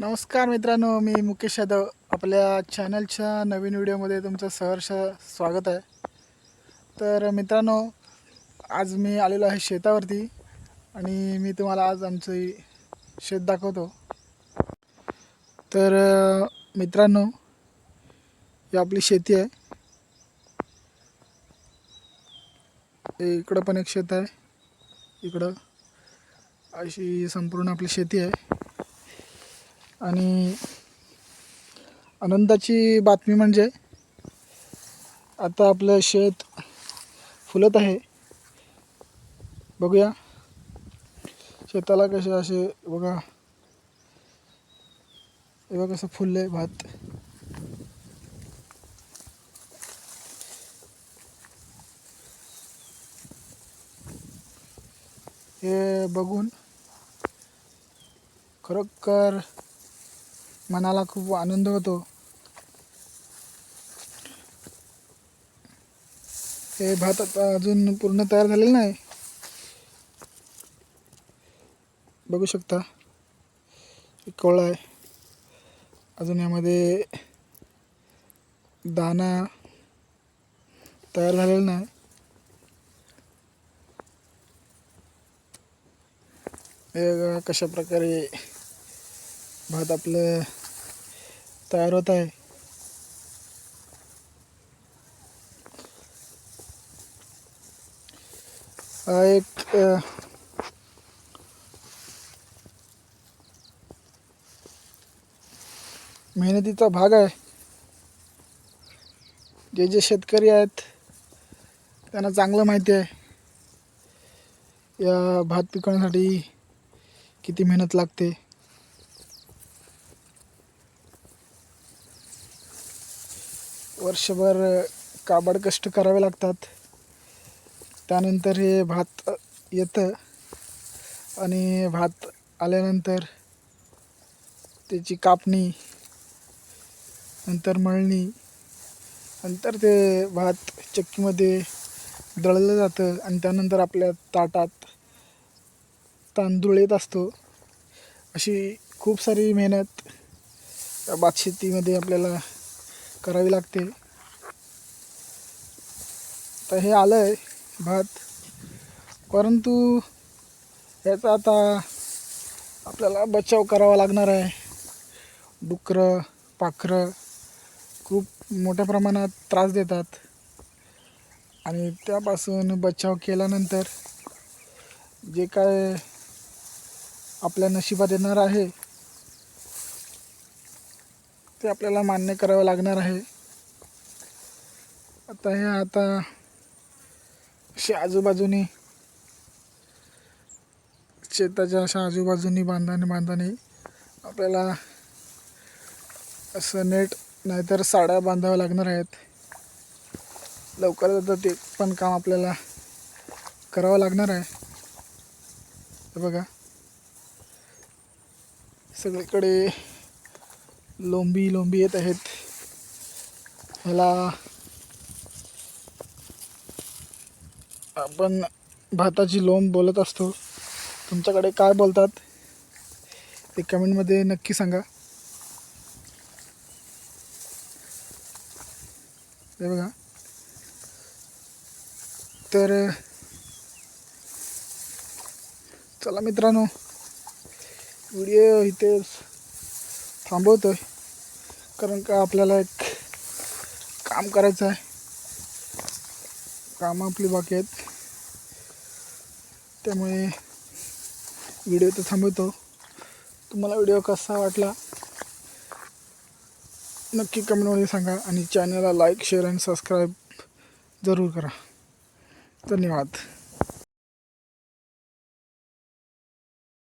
नमस्कार मित्रांनो मी मुकेश यादव. आपल्या चॅनलच्या नवीन व्हिडिओमध्ये तुमचं सहर्ष स्वागत आहे. तर मित्रांनो आज मी आलेलो आहे शेतावरती आणि मी तुम्हाला आज आमचं शेत दाखवतो. तर मित्रांनो ही आपली शेती आहे. हे इकडं पण एक शेत आहे. इकडं अशी संपूर्ण आपली शेती आहे. आणि आनंदाची बातमी म्हणजे आता आपलं शेत फुलत आहे. बघूया. शेताला कसे असे बघा. हे कसं फुललं आहे भात. हे बघून खरोखर मनाला खूप आनंद होतो. हे भात आता अजून पूर्ण तयार झालेलं नाही. बघू शकता. कोळा आहे. अजून यामध्ये दाना तयार झालेला नाही. कशा प्रकारे भात आपलं तयार होत आहे. हा एक मेहनतीचा भाग आहे. जे जे शेतकरी आहेत त्यांना चांगलं माहिती आहे. या भात पिकवण्यासाठी किती मेहनत लागते. वर्षभर काबाड कष्ट करावे लागतात. त्यानंतर हे भात येतं. आणि भात आल्यानंतर त्याची कापणी नंतर मळणी नंतर ते भात चक्कीमध्ये दळलं जातं आणि त्यानंतर आपल्या ताटात तांदूळ येत असतो. अशी खूप सारी मेहनत भात शेतीमध्ये आपल्याला करावी लागते तर हे आलं आहे भात. परंतु याचा आता आपल्याला बचाव करावा लागणार आहे. डुकरं पाखरं खूप मोठ्या प्रमाणात त्रास देतात. आणि त्यापासून बचाव केल्यानंतर जे काय आपल्या नशिबात येणार आहे ते आपल्याला मान्य करावं लागणार आहे. आता हे आता असे आजूबाजूनी शेताच्या अशा आजूबाजूनी बांधाने बांधाने आपल्याला असं नेट नाहीतर साड्या बांधाव्या लागणार आहेत. लवकरच आता ते पण काम आपल्याला करावं लागणार आहे. बघा. सगळीकडे लोंबी लोंबी येत आहेत. ह्याला आपण भाताची लोंब बोलत असतो. तुमच्याकडे काय बोलतात? ते कमेंटमध्ये नक्की सांगा. हे बघा. तर चला मित्रांनो व्हिडिओ इथे थांबवतो आहे कारण का आपल्याला एक काम करायचं आहे. कामं आपली बाकी आहेत. त्यामुळे व्हिडिओ तर थांबवतो. तुम्हाला व्हिडिओ कसा वाटला? नक्की कमेंटमध्ये सांगा आणि चॅनलला लाईक शेअर आणि सबस्क्राईब जरूर करा. धन्यवाद.